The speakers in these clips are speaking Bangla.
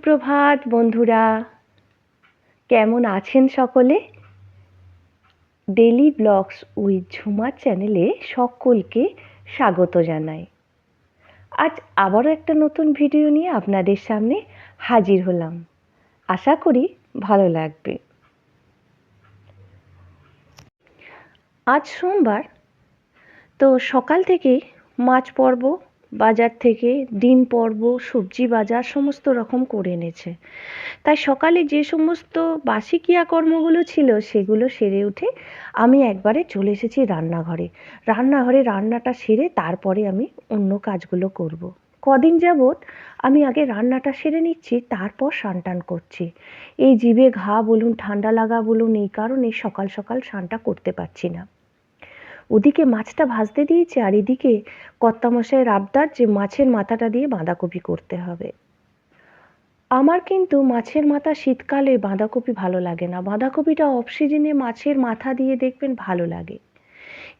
সুপ্রভাত, বন্ধুরা। কেমন আছেন সকলে? ডেলি ব্লগস উইথ ঝুমার চ্যানেলে সকলকে স্বাগত জানাই। আজ আবারও একটা নতুন ভিডিও নিয়ে আপনাদের সামনে হাজির হলাম। আশা করি ভালো লাগবে। আজ সোমবার, তো সকাল থেকেই মাছ পর্ব বাজার থেকে ডিম, পর্ব, সবজি বাজার সমস্ত রকম করে এনেছে। তাই সকালে যে সমস্ত বাসি ক্রিয়াকর্মগুলো ছিল সেগুলো সেরে উঠে আমি একবারে চলে এসেছি রান্নাঘরে। রান্নাঘরে রান্নাটা সেরে তারপরে আমি অন্য কাজগুলো করব। কদিন যাবৎ আমি আগে রান্নাটা সেরে নিচ্ছি, তারপর স্নান টান করছি। এই জিভে ঘা বলুন, ঠান্ডা লাগা বলুন, এই কারণে সকাল সকাল স্নানটা করতে পারছি না। ওদিকে মাছটা ভাজতে দিয়েছে আর এদিকে কর্তামশাইয়ের আবদার যে মাছের মাথাটা দিয়ে বাঁধাকপি করতে হবে। আমার কিন্তু মাছের মাথা শীতকালে বাঁধাকপি ভালো লাগে না। বাঁধাকপিটা অফ সিজনে মাছের মাথা দিয়ে দেখবেন ভালো লাগে।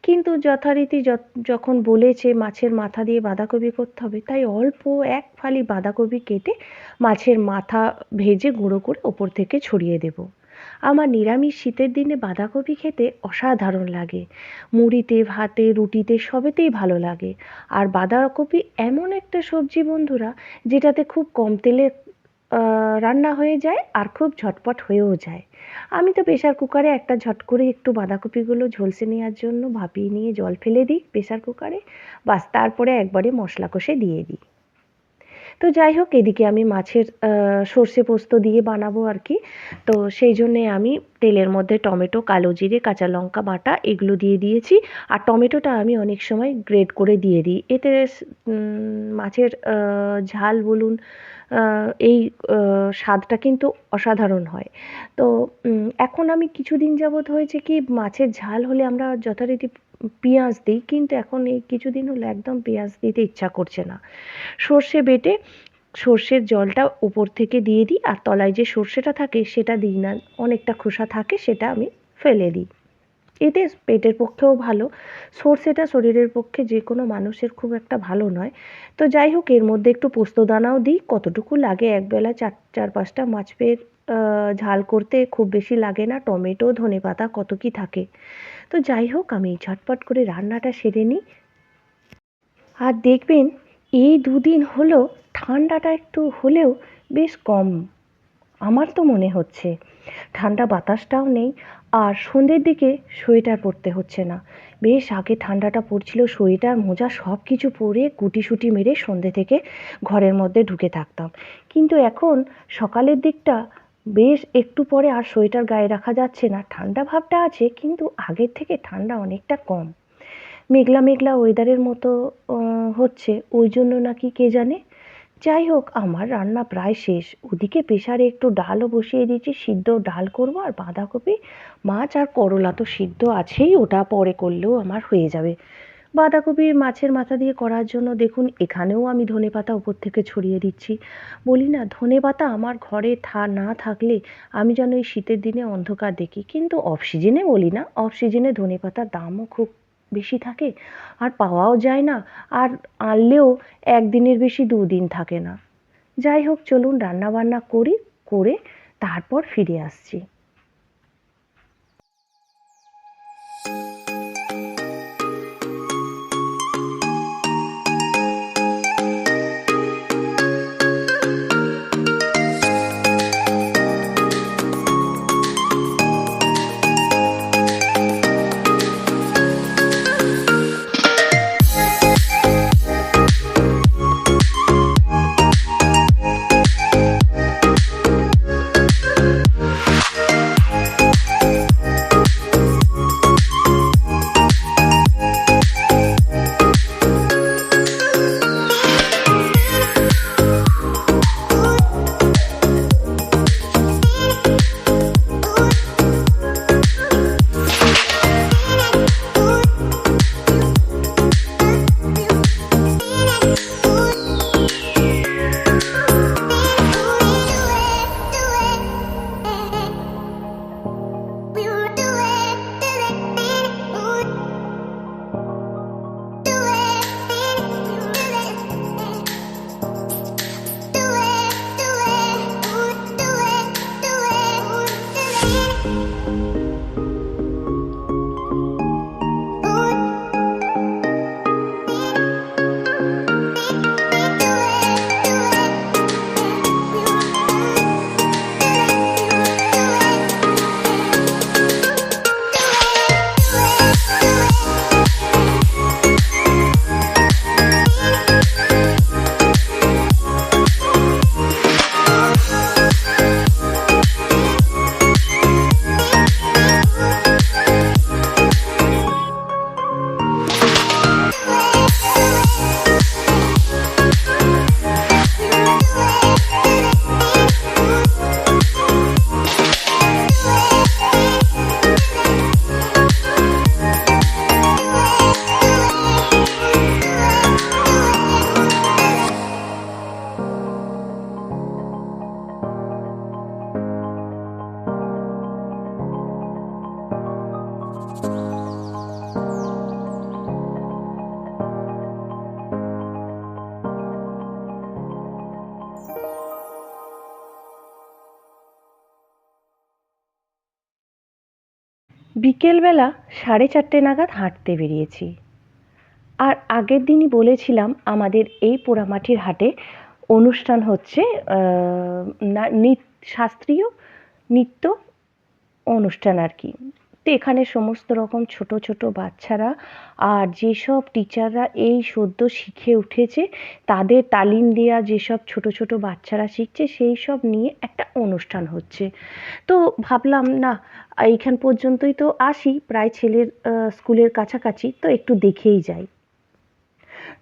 কিন্তু যথারীতি যখন বলেছে মাছের মাথা দিয়ে বাঁধাকপি করতে হবে, তাই অল্প এক ফালি বাঁধাকপি কেটে মাছের মাথা ভেজে গুঁড়ো করে ওপর থেকে ছড়িয়ে দেবো। আমার নিরামিষ শীতের দিনে বাঁধাকপি খেতে অসাধারণ লাগে। মুড়িতে, ভাতে, রুটিতে সবেতেই ভালো লাগে। আর বাঁধাকপি এমন একটা সবজি বন্ধুরা, যেটাতে খুব কম তেলে রান্না হয়ে যায় আর খুব ঝটপট হয়েও যায়। আমি তো প্রেশার কুকারে একটা ঝট করে একটু বাঁধাকপিগুলো ঝলসে নেওয়ার জন্য ভাপিয়ে নিয়ে জল ফেলে দিই প্রেশার কুকারে, বাস তারপরে একবারে মশলা কষে দিয়ে দিই। তো যাই হোক, এদিকে আমি মাছের সর্ষে পোস্ত দিয়ে বানাবো আর কি। তো সেই জন্যে আমি তেলের মধ্যে টমেটো, কালো জিরে, কাঁচা লঙ্কা বাটা এগুলো দিয়ে দিয়েছি। আর টমেটোটা আমি অনেক সময় গ্রেড করে দিয়ে দিই। এতে মাছের ঝাল বলুন এই স্বাদটা কিন্তু অসাধারণ হয়। তো এখন আমি কিছুদিন যাবৎ হয়েছে কি, মাছের ঝাল হলে আমরা যথারীতি পেঁয়াজ দিই, কিন্তু এখন এই কিছুদিন হলো একদম পেঁয়াজ দিতে ইচ্ছা করছে না। সর্ষে বেটে সর্ষের জলটা উপর থেকে দিয়ে দিই, আর তলায় যে সর্ষেটা থাকে সেটা দিই না, অনেকটা খোসা থাকে সেটা আমি ফেলে দিই। এতে পেটের পক্ষেও ভালো। সর্ষেটা শরীরের পক্ষে যে কোনো মানুষের খুব একটা ভালো নয়। তো যাই হোক, এর মধ্যে একটু পোস্তদানাও দিই। কতটুকু লাগে? একবেলা চার চার পাঁচটা মাছ পেয়ে ঝাল করতে খুব বেশি লাগে না। টমেটো ধনে পাতা কত কি থাকে। তো যাই হোক, আমি ঝটপট করে রান্নাটা সেরে নিই। আর দেখবেন, এই দুদিন হলো ঠান্ডাটা একটু হলেও বেশ কম। আমার তো মনে হচ্ছে। ঠান্ডা বাতাসটাও নেই। আর সন্ধ্যের দিকে সোয়েটার পরতে হচ্ছে না। বেশ আগে ঠান্ডাটা পড়ছিল, সোয়েটার, মোজা সব কিছু পরে গুটিসুটি মেরে সন্ধ্যে থেকে ঘরের মধ্যে ঢুকে থাকতাম। কিন্তু এখন সকালের দিকটা বেশ একটু পরে আর সোয়েটার গায়ে রাখা যাচ্ছে না। ঠান্ডা ভাবটা আছে, কিন্তু আগের থেকে ঠান্ডা অনেকটা কম। মেঘলা মেঘলা ওয়েদারের মতো হচ্ছে। ওই জন্য নাকি কে জানে? যাই হোক, আমার রান্না প্রায় শেষ। ওদিকে প্রেশারে একটু ডালও বসিয়ে দিয়েছি, সিদ্ধ ডাল করব আর বাঁধাকপি, মাছ আর করলা তো সিদ্ধ আছেই, ওটা পরে করলেও আমার হয়ে যাবে। বাঁধাকপি মাছের মাথা দিয়ে করার জন্য দেখুন, এখানেও আমি ধনে পাতা উপর থেকে ছড়িয়ে দিচ্ছি। বলি না, ধনে পাতা আমার ঘরে থা, না থাকলে আমি যেন এই শীতের দিনে অন্ধকার দেখি। কিন্তু অফ সিজনে বলি না অফ সিজনে ধনে পাতার দামও খুব বেশি থাকে আর পাওয়াও যায় না, আর আনলেও একদিনের বেশি দুদিন থাকে না। যাই হোক, চলুন রান্না বান্না করি, করে তারপর ফিরে আসছি। বিকেলবেলা সাড়ে চারটে নাগাদ হাঁটতে বেরিয়েছি। আর আগের দিনই বলেছিলাম আমাদের এই পোড়ামাটির হাটে অনুষ্ঠান হচ্ছে শাস্ত্রীয় নৃত্য অনুষ্ঠান আর কি। এখানে সমস্ত রকম ছোট ছোট বাচ্চারা আর যেসব টিচাররা এই সদ্য শিখে উঠেছে, তাদের তালিম দেওয়া যেসব ছোট ছোট বাচ্চারা শিখছে, সেই সব নিয়ে একটা অনুষ্ঠান হচ্ছে। তো ভাবলাম, না, এইখান পর্যন্তই তো আসি, প্রায় ছেলের স্কুলের কাছাকাছি, তো একটু দেখেই যাই।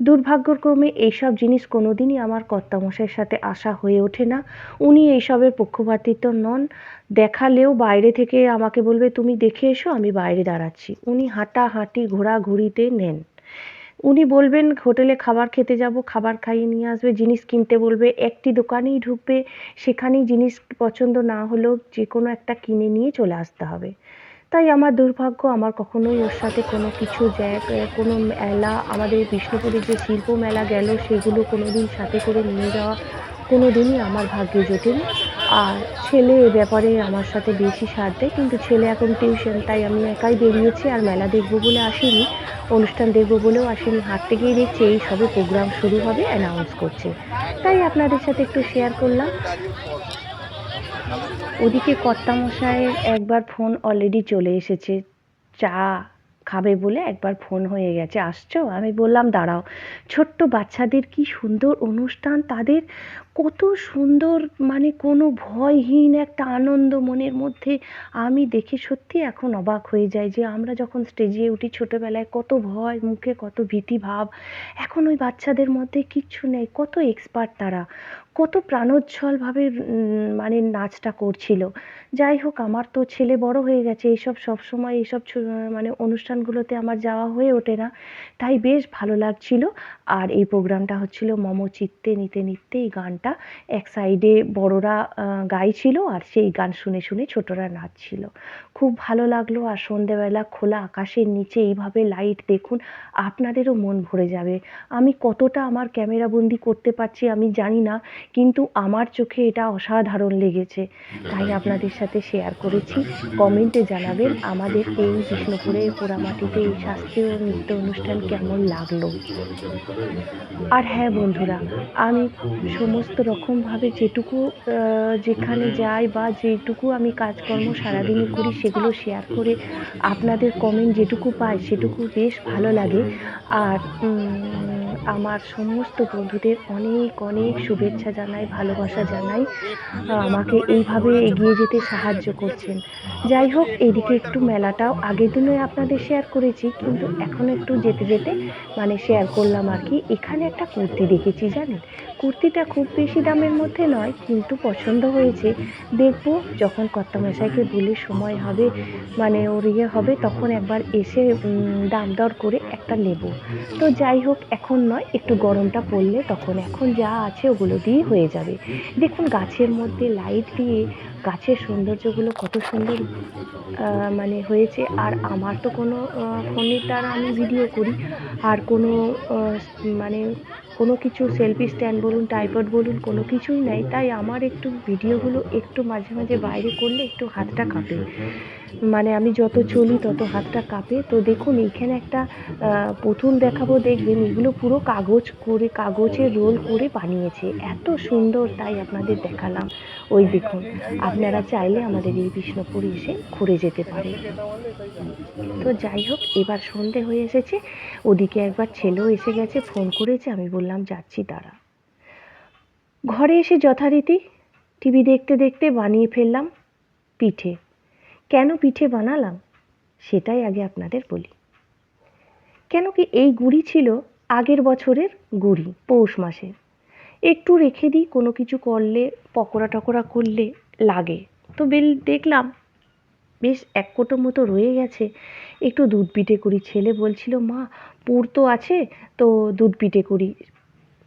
দুর্ভাগ্যক্রমে এইসব জিনিস কোনোদিনই আমার কর্তামশাইয়ের সাথে আসা হয়ে ওঠে না। উনি এইসবের পক্ষপাতিত্ব নন। দেখালেও বাইরে থেকে আমাকে বলবে, তুমি দেখে এসো, আমি বাইরে দাঁড়াচ্ছি। উনি হাঁটাহাঁটি, ঘোরাঘুরিতে নেন। উনি বলবেন, হোটেলে খাবার খেতে যাব, খাবার খাইয়ে নিয়ে আসবে, জিনিস কিনতে বলবে, একটি দোকানেই ঢুকবে, সেখানেই জিনিস পছন্দ না হলেও যে কোনো একটা কিনে নিয়ে চলে আসতে হবে। তাই আমার দুর্ভাগ্য, আমার কখনোই ওর সাথে কোনো কিছু কোনো মেলা, আমাদের বিষ্ণুপুরে যে শিল্প মেলা গেল সেগুলো কোনো দিন সাথে করে নিয়ে যাওয়া কোনো দিনই আমার ভাগ্যে জোটেনি। আর ছেলে এ ব্যাপারে আমার সাথে বেশি সাথ দেয়, কিন্তু ছেলে এখন টিউশন, তাই আমি একাই বেরিয়েছি আর মেলা দেখব বলে আসিনি, অনুষ্ঠান দেখব বলেও আসিনি হাঁটতে গিয়ে দেখছি এই সবে প্রোগ্রাম শুরু হবে অ্যানাউন্স করছে। তাই আপনাদের সাথে একটু শেয়ার করলাম। ওদিকে কর্তামশায়ের একবার ফোন অলরেডি চলে এসেছে। চা খাবে বলে একবার ফোন হয়ে গেছে। আসছো? আমি বললাম, দাঁড়াও। ছোট্ট বাচ্চাদের কি সুন্দর অনুষ্ঠান? তাদের কত সুন্দর মানে কোনো ভয়হীন একটা আনন্দ মনের মধ্যে আমি দেখে সত্যি এখন অবাক হয়ে যাই যে আমরা যখন স্টেজে উঠি ছোটোবেলায় কত ভয়, মুখে কত ভীতি ভাব এখন ওই বাচ্চাদের মধ্যে কিচ্ছু নেই। কত এক্সপার্ট তারা। কত প্রাণোজ্জ্বলভাবে মানে নাচটা করছিল। যাই হোক, আমার তো ছেলে বড় হয়ে গেছে এইসব সবসময় এইসব মানে অনুষ্ঠানগুলোতে আমার যাওয়া হয়ে ওঠে না। তাই বেশ ভালো লাগছিল। আর এই প্রোগ্রামটা হচ্ছিল মম চিত্তে নিতে নিতে এই গানটা। এক সাইডে বড়রা গাইছিল আর সেই গান শুনে শুনে ছোটরা নাচছিল। খুব ভালো লাগল আর সন্ধেবেলা খোলা আকাশের নিচে এইভাবে লাইট দেখুন, আপনাদেরও মন ভরে যাবে। আমি কতটা আমার ক্যামেরাবন্দি করতে পারছি আমি জানি না। কিন্তু আমার চোখে এটা অসাধারণ লেগেছে। তাই আপনাদের সাথে শেয়ার করেছি। কমেন্টে জানাবেন আমাদের এই বিষ্ণুপুরে পোড়ামাটিতে এই শাস্ত্রীয় নৃত্য অনুষ্ঠান কেমন লাগল? আর হ্যাঁ বন্ধুরা আমি সমস্ত রকমভাবে যেটুকু যেখানে যাই বা যেটুকু আমি কাজকর্ম সারাদিনে করি সেগুলো শেয়ার করে আপনাদের কমেন্ট যেটুকু পাই সেটুকু বেশ ভালো লাগে। আর আমার সমস্ত বন্ধুদের অনেক অনেক শুভেচ্ছা জানাই, ভালোবাসা জানাই। আমাকে এইভাবে এগিয়ে যেতে সাহায্য করছেন। যাই হোক এদিকে একটু মেলাটাও আগের দিনে আপনাদের শেয়ার করেছি, কিন্তু এখন একটু যেতে যেতে মানে শেয়ার করলাম আর কি। এখানে একটা কুর্তি দেখেছি জানেন? কুর্তিটা খুব বেশি দামের মধ্যে নয়, কিন্তু পছন্দ হয়েছে। দেখব যখন কর্তামশাইকে বলে সময় হবে মানে ওর ইয়ে হবে, তখন একবার এসে দাম দর করে একটা নেব। তো যাই হোক এখন নয়, একটু গরমটা পড়লে তখন এখন যা আছে ওগুলো দিয়ে হয়ে যাবে। দেখুন, গাছের মধ্যে লাইট দিয়ে গাছের সৌন্দর্যগুলো কত সুন্দর মানে হয়েছে। আর আমার তো কোনো ফোনের দ্বারা আমি ভিডিও করি। আর কোনো মানে কোনো কিছু সেলফি স্ট্যান্ড বলুন ট্রাইপড বলুন, কোনো কিছুই নাই। তাই আমার একটু ভিডিওগুলো একটু মাঝে মাঝে বাইরে করলে একটু হাতটা কাঁপে। মানে আমি যত চলি তত হাতটা কাঁপে। তো দেখুন, এইখানে একটা পুতুল দেখাবো, দেখবেন এগুলো পুরো কাগজ করে, কাগজের রোল করে বানিয়েছে। এত সুন্দর তাই আপনাদের দেখালাম। ওই দেখুন, আপনারা চাইলে আমাদের এই বিষ্ণুপুর এসে ঘুরে যেতে পারে তো যাই হোক, এবার সন্ধে হয়ে এসেছে। ওদিকে একবার ছেলেও এসে গেছে, ফোন করেছে, আমি বললাম, যাচ্ছি তারা ঘরে এসে যথারীতি টিভি দেখতে দেখতে বানিয়ে ফেললাম পিঠে। কেন পিঠে বানালাম? সেটাই আগে আপনাদের বলি। কেন কি এই গুড়ি ছিল আগের বছরের গুড়ি, পৌষ মাসের একটু রেখে দিই, কোনো কিছু করলে, পকোড়া টকোড়া করলে লাগে। তো বেল, দেখলাম বেশ এক কোটো মতো রয়ে গেছে। একটু দুধ পিঠে করি, ছেলে বলছিল, মা, পুর তো আছে, তো দুধ পিঠে করি।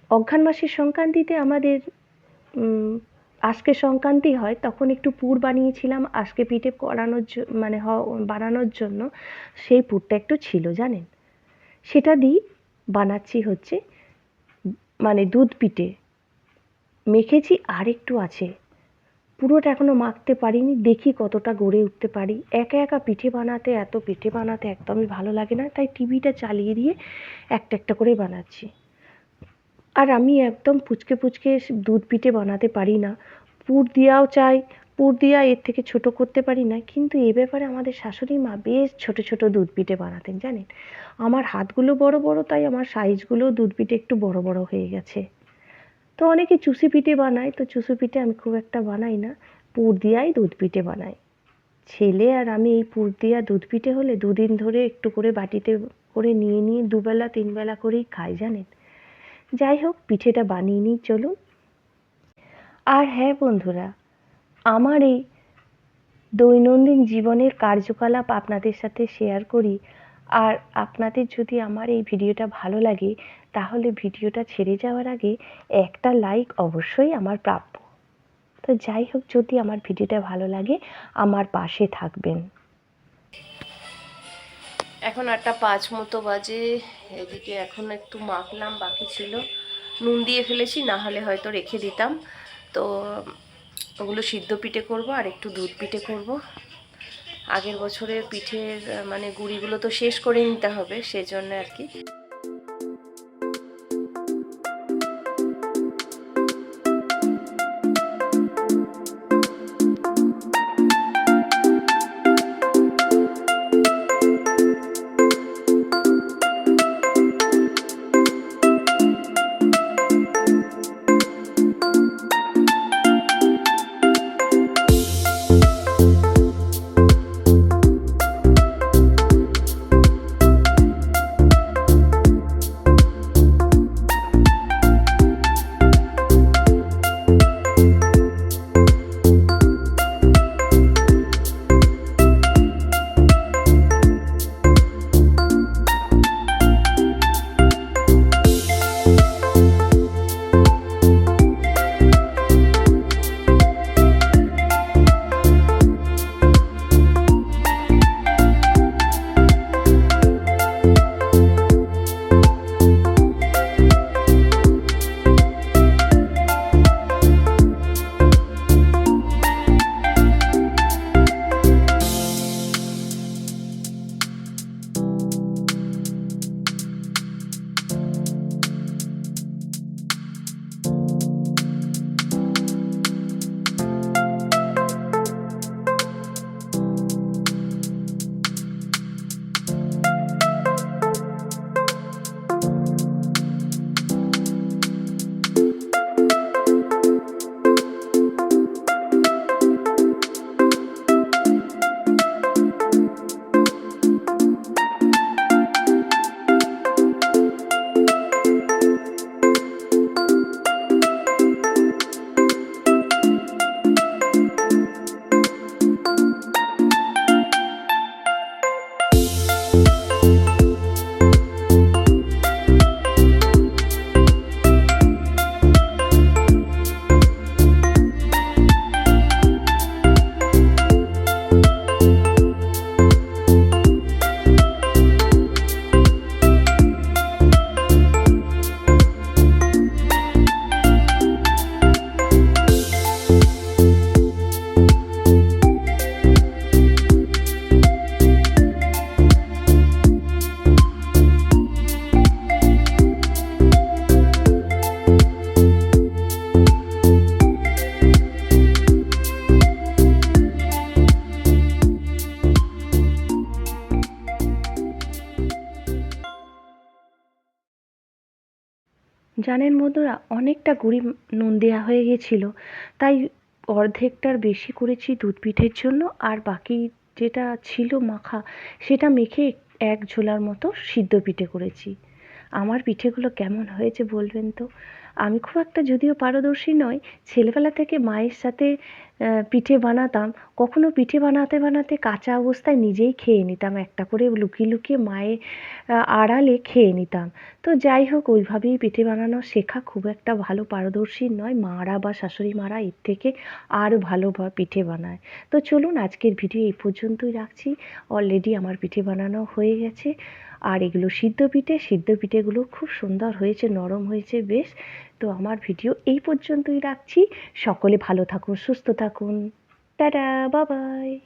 অঘ্রাণ মাসের সংক্রান্তিতে আমাদের আজকে সংক্রান্তি হয়, তখন একটু পুর বানিয়েছিলাম আজকে পিঠে করানোর মানে বানানোর জন্য। সেই পুরটা একটু ছিল, জানেন? সেটা দিই, বানাচ্ছি হচ্ছে মানে দুধ পিঠে। মেখেছি আর একটু আছে। পুরোটা এখনও মাখতে পারিনি, দেখি কতটা গড়ে উঠতে পারি। একা একা পিঠে বানাতে, এত পিঠে বানাতে একদমই ভালো লাগে না, তাই টিভিটা চালিয়ে দিয়ে একটা একটা করে বানাচ্ছি। আর আমি একদম পুচকে পুচকে দুধ পিঠে বানাতে পারি না। পুর দেওয়াও চাই, পুর দেওয়া এর থেকে ছোট করতে পারি না। কিন্তু এ ব্যাপারে আমাদের শাশুড়ি মা বেশ ছোট ছোট দুধ পিঠে বানাতেন, জানেন? আমার হাতগুলো বড় বড়, তাই আমার সাইজগুলো দুধ পিঠে একটু বড় বড় হয়ে গেছে। তো অনেকে চুষি পিঠে বানায়, তো চুষি পিঠে আমি খুব একটা বানাই না। পুর দিয়াই দুধ পিঠে বানাই। ছেলে আর আমি এই পুর দেওয়া দুধ পিঠে হলে দুদিন ধরে একটু করে বাটিতে করে নিয়ে নিয়ে দুবেলা তিনবেলা করেই খাই, জানেন? যাই হোক পিঠেটা বানিয়ে নিই, চলুন। আর হ্যাঁ বন্ধুরা, আমার এই দৈনন্দিন জীবনের কার্যকলাপ আপনাদের সাথে শেয়ার করি। আর আপনাদের যদি আমার এই ভিডিওটা ভালো লাগে, তাহলে ভিডিওটা ছেড়ে যাওয়ার আগে একটা লাইক অবশ্যই আমার প্রাপ্য। তো যাই হোক যদি আমার ভিডিওটা ভালো লাগে, আমার পাশে থাকবেন। এখন একটা পাঁচ মতো বাজে, এদিকে এখন একটু মাখলাম, বাকি ছিল। নুন দিয়ে ফেলেছি, না হলে হয়তো রেখে দিতাম। তো ওগুলো সিদ্ধ পিঠে করব আর একটু দুধ পিঠে করব। আগের বছরের পিঠের মানে গুড়িগুলো তো শেষ করে নিতে হবে, সেজন্য আর কি। জানেন বন্ধুরা অনেকটা গুঁড়ি নুন দেওয়া হয়ে গেছিল। তাই অর্ধেকটার বেশি করেছি দুধ পিঠের জন্য, আর বাকি যেটা ছিল মাখা, সেটা মেখে এক ঝোলার মতো সিদ্ধ পিঠে করেছি। আমার পিঠেগুলো কেমন হয়েছে বলবেন তো? আমি খুব একটা যদিও পারদর্শী নয় ছেলেবেলা থেকে মায়ের সাথে পিঠে বানাতাম। কখনো পিঠে বানাতে বানাতে কাঁচা অবস্থায় নিজেই খেয়ে নিতাম। একটা করে লুকিয়ে লুকিয়ে মায়ের আড়ালে খেয়ে নিতাম। তো যাই হোক, ওইভাবেই পিঠে বানানো শেখা। খুব একটা ভালো পারদর্শী নয়। মারা বা শাশুড়ি মারা এর থেকে আরও ভালো পিঠে বানায়। তো চলুন, আজকের ভিডিও এই পর্যন্তই রাখছি। অলরেডি আমার পিঠে বানানো হয়ে গেছে। আর এগুলো সিদ্ধ পিঠে, সিদ্ধ পিঠেগুলো খুব সুন্দর হয়েছে, নরম হয়েছে বেশ। তো আমার ভিডিও এই পর্যন্তই রাখছি। সকলে ভালো থাকুন, সুস্থ থাকুন। টাটা, বাবাই।